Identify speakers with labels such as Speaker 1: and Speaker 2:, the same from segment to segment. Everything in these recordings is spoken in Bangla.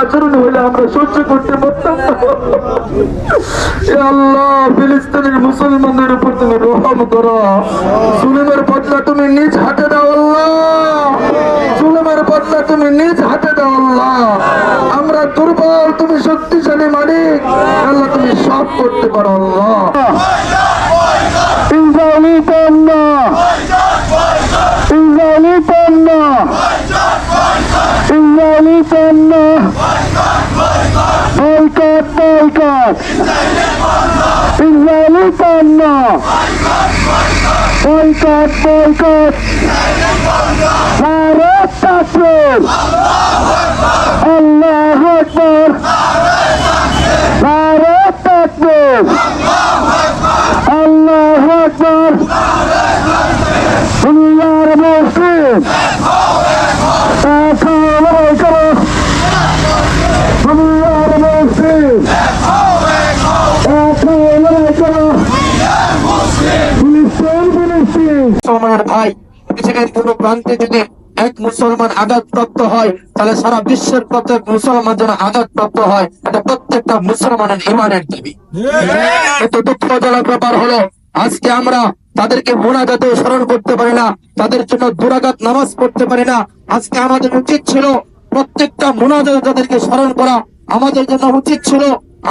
Speaker 1: আচরণ হলে আমরা সহ্য করতে পারতাম আল্লাহ ফিলিস্তিনের মুসলমানদের উপর তুমি রহম করো। সুলেমের বদলা তুমি নিজ হাতে দাও আল্লাহ সুলেমের বদলা তুমি নিজ হাতে দাও আল্লাহ আমরা দুর্বল তুমি শক্তিশালী মালিক। আল্লাহ তুমি সব করতে পারো আল্লাহ। ভারত আল্লাহ আকবর ভারত তাকবীর আল্লাহ আকবর। দুনিয়ার মুসলিম
Speaker 2: কোন প্রান্তে এক মুসলমান আঘাতপ্রাপ্ত হয়, তাহলে সারা বিশ্বের প্রত্যেক মুসলমান যেন আঘাতপ্রাপ্ত হয়। এটা প্রত্যেকটা মুসলমানের ইমানের দাবি। এত দুঃখজনক ব্যাপার হলো আজকে আমরা তাদেরকে মোনাজাতে স্মরণ করতে পারি না তাদের জন্য দুরাঘাত নামাজ পড়তে পারি না। আজকে আমাদের উচিত ছিল প্রত্যেকটা মোনাজাতে তাদেরকে স্মরণ করা। আমাদের জন্য উচিত ছিল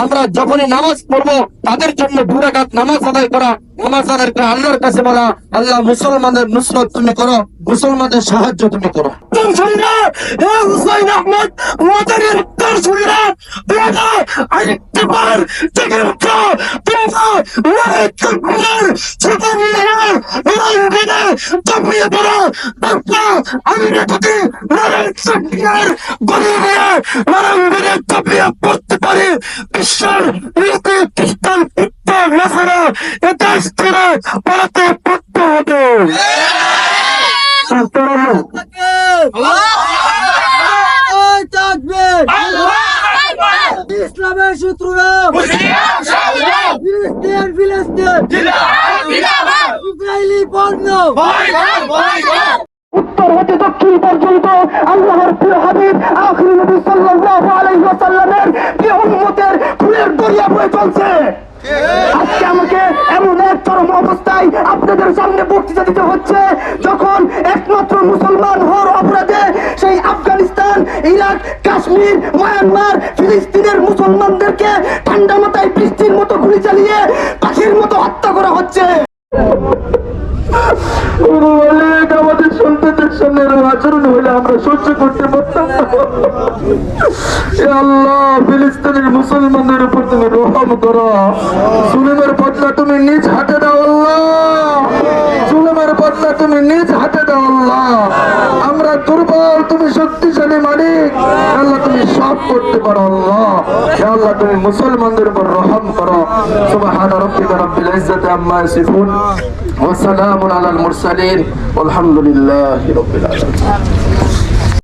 Speaker 2: আমরা যখনই নামাজ পড়ব তাদের জন্য দুরাঘাত নামাজ আদায় করা। নামাজ আদায় করে আল্লাহর কাছে বলা আল্লাহ মুসলমানদের নুসরত তুমি করো মুসলমানদের সাহায্য তুমি করো। আহমদ মাদারের উত্তর শুনলাম আরেকবার জেগে উঠো তোমরা লড়াই করবার ছোট মিলার লড়াই চাপিয়ে পড়ো তোমরা আমরা যদি লড়াই চাপিয়ার গলি দিয়ে লড়াই মেরে চাপিয়ে পড়তে পারি বিশ্বের লোকে খ্রিস্টান উত্তর নাসারা এ দেশ ছেড়ে পালাতে পড়তে হবে
Speaker 3: ইসলামের শত্রুরা ফিলিস্তিন ফিলিস্তিন ইসরায়েলি পণ্য
Speaker 1: উত্তর হতে দক্ষিণ পর্যন্ত আল্লাহর প্রিয় হাবিব আখির নবী সাল্লাল্লাহু আলাইহি ওয়াসাল্লামের প্রিয় উম্মতের ফুলের দরিয়া বয়ে চলছে? আজকে আমাকে এমন এক চরম অবস্থায় আপনাদের সামনে বক্তৃতা দিতে হচ্ছে যখন একমাত্র মুসলমান হওয়ার অপরাধে সেই আফগানিস্তান ইরাক কাশ্মীর মায়ানমার ফিলিস্তিনের মুসলমানদেরকে ঠান্ডা মাথায় বৃষ্টির মতো গুলি চালিয়ে পাখির মতো হত্যা করা হচ্ছে। মুসলমানদের উপর তুমি রহম করো। সুলেমের বদলা তুমি নিজ হাতে দাও আল্লাহ সুলেমের বদলা তুমি নিজ হাতে দাও আল্লাহ আমরা দুর্বল তুমি শক্তিশালী মালিক আল্লাহ তুমি সব করতে পারো আল্লাহ। আল্লাহ, তুমি মুসলমানদের উপর রহম করো। সুবহান রাব্বিকা রাব্বিল ইজ্জাতি আম্মা ইয়াসিফুন। ওয়া সালামুন আলাল মুরসালিন। আলহামদুলিল্লাহি রাব্বিল আলামিন।